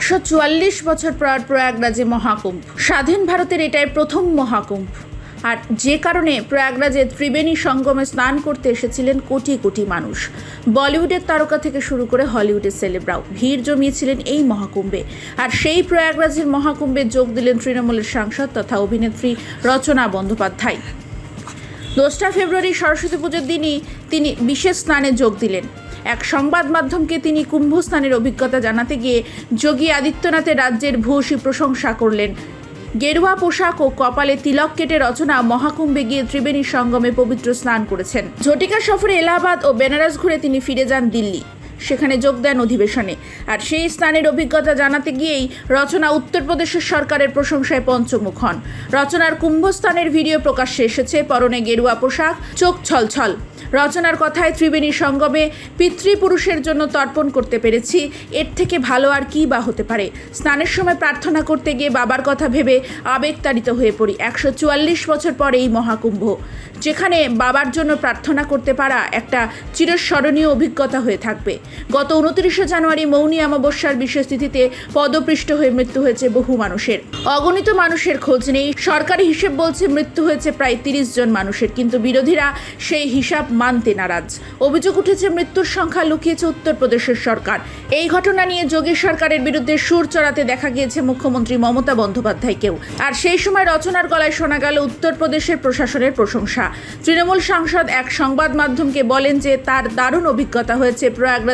একশো চুয়াল্লিশ বছর পর প্রয়াগরাজে মহাকুম্ভ। স্বাধীন ভারতের এটাই প্রথম মহাকুম্ভ। আর যে কারণে প্রয়াগরাজে ত্রিবেণী সঙ্গমে স্নান করতে এসেছিলেন কোটি কোটি মানুষ। বলিউডের তারকা থেকে শুরু করে হলিউডের সেলেব্রাও ভিড় জমিয়েছিলেন এই মহাকুম্ভে। আর সেই প্রয়াগরাজের মহাকুম্ভে যোগ দিলেন তৃণমূলের সাংসদ তথা অভিনেত্রী রচনা বন্দ্যোপাধ্যায়। দোসরা ফেব্রুয়ারি সরস্বতী পুজোর দিনই তিনি বিশেষ স্নানে যোগ দিলেন। এক সংবাদ মাধ্যমকে তিনি কুম্ভস্থানের অভিজ্ঞতা জানাতে গিয়ে যোগী আদিত্যনাথের রাজ্যের ভূয়সী প্রশংসা করলেন। গেরুয়া পোশাক ও কপালে তিলক কেটে রচনা মহাকুম্ভে গিয়ে ত্রিবেণী সঙ্গমে পবিত্র স্নান করেছেন। ঝটিকা সফরে এলাহাবাদ ও বেনারস ঘুরে তিনি ফিরে যান দিল্লি। সেখানে যোগ দেন অধিবেশনে। আর সেই স্থানের অভিজ্ঞতা জানাতে গিয়েই রচনা উত্তরপ্রদেশের সরকারের প্রশংসায় পঞ্চমুখ হন। রচনার কুম্ভস্থানের ভিডিও প্রকাশ্যে এসেছে পরনে গেরুয়া পোশাক, চোখ ছলছল। রচনার কথায় ত্রিবেণী সঙ্গমে পিতৃপুরুষের জন্য তর্পণ করতে পেরেছি, এর থেকে ভালো আর কী বা হতে পারে? স্নানের সময় প্রার্থনা করতে গিয়ে বাবার কথা ভেবে আবেগতাড়িত হয়ে পড়ি একশো চুয়াল্লিশ বছর পরে এই মহাকুম্ভ। যেখানে বাবার জন্য প্রার্থনা করতে পারা একটা চিরস্মরণীয় অভিজ্ঞতা হয়ে থাকবে। গত উনত্রিশে জানুয়ারি মৌনী অমাবস্যার বিশেষ তিথিতে পদপৃষ্ঠ হয়ে মৃত্যু হয়েছে বহু মানুষের। অগণিত মানুষের খোঁজ নেই, সরকারি হিসেব বলছে মৃত্যু হয়েছে প্রায় তিরিশ জন মানুষের, কিন্তু বিরোধীরা সেই হিসাব মানতে নারাজ। অভিযোগ উঠেছে মৃত্যুর সংখ্যা লুকিয়েছে উত্তরপ্রদেশের সরকার। এই ঘটনা নিয়ে যোগী সরকারের বিরুদ্ধে সুর চড়াতে দেখা গিয়েছে মুখ্যমন্ত্রী মমতা বন্দ্যোপাধ্যায়কেও। আর সেই সময় রচনার গলায় শোনা গেল উত্তরপ্রদেশের প্রশাসনের প্রশংসা। তৃণমূল সাংসদ এক সংবাদ মাধ্যমকে বলেন যে তার দারুণ অভিজ্ঞতা হয়েছে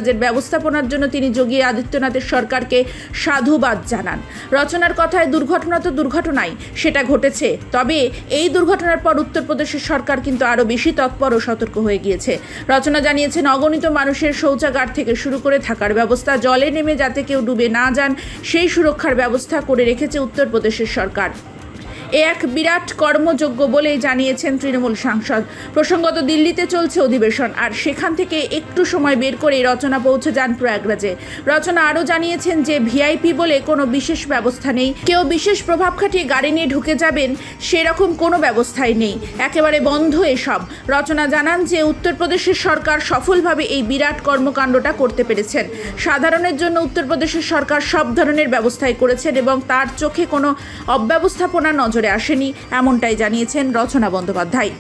প্রয়াগরাজের ব্যবস্থাপনার জন্য তিনি যোগী আদিত্যনাথের সরকারকে সাধুবাদ জানান। রচনার কথায় দুর্ঘটনা তো দুর্ঘটনাই, সেটা ঘটেছে। তবে এই দুর্ঘটনার পর উত্তরপ্রদেশের সরকার কিন্তু আরও বেশি তৎপর ও সতর্ক হয়ে গিয়েছে। রচনা জানিয়েছেন, অগণিত মানুষের শৌচাগার থেকে শুরু করে থাকার ব্যবস্থা, জলে নেমে যাতে কেউ ডুবে না যান, সেই সুরক্ষার ব্যবস্থা করে রেখেছে উত্তরপ্রদেশের সরকার। এ এক বিরাট কর্মযোগ্য বলেই জানিয়েছেন তৃণমূল সাংসদ। প্রসঙ্গত দিল্লিতে চলছে অধিবেশন, আর সেখান থেকে একটু সময় বের করে রচনা পৌঁছে যান প্রয়াগরাজে। রচনা আরও জানিয়েছেন যে ভিআইপি বলে কোনো বিশেষ ব্যবস্থা নেই। কেউ বিশেষ প্রভাব খাটিয়ে গাড়ি নিয়ে ঢুকে যাবেন, সেরকম কোনো ব্যবস্থাই নেই। একেবারে বন্ধ এসব। রচনা জানান যে উত্তরপ্রদেশের সরকার সফলভাবে এই বিরাট কর্মকাণ্ডটা করতে পেরেছেন। সাধারণের জন্য উত্তরপ্রদেশের সরকার সব ধরনের ব্যবস্থাই করেছেন এবং তার চোখে কোনো অব্যবস্থাপনা নজরে আসেনি এমনটাই জানিয়েছেন রচনা বন্দ্যোপাধ্যায়।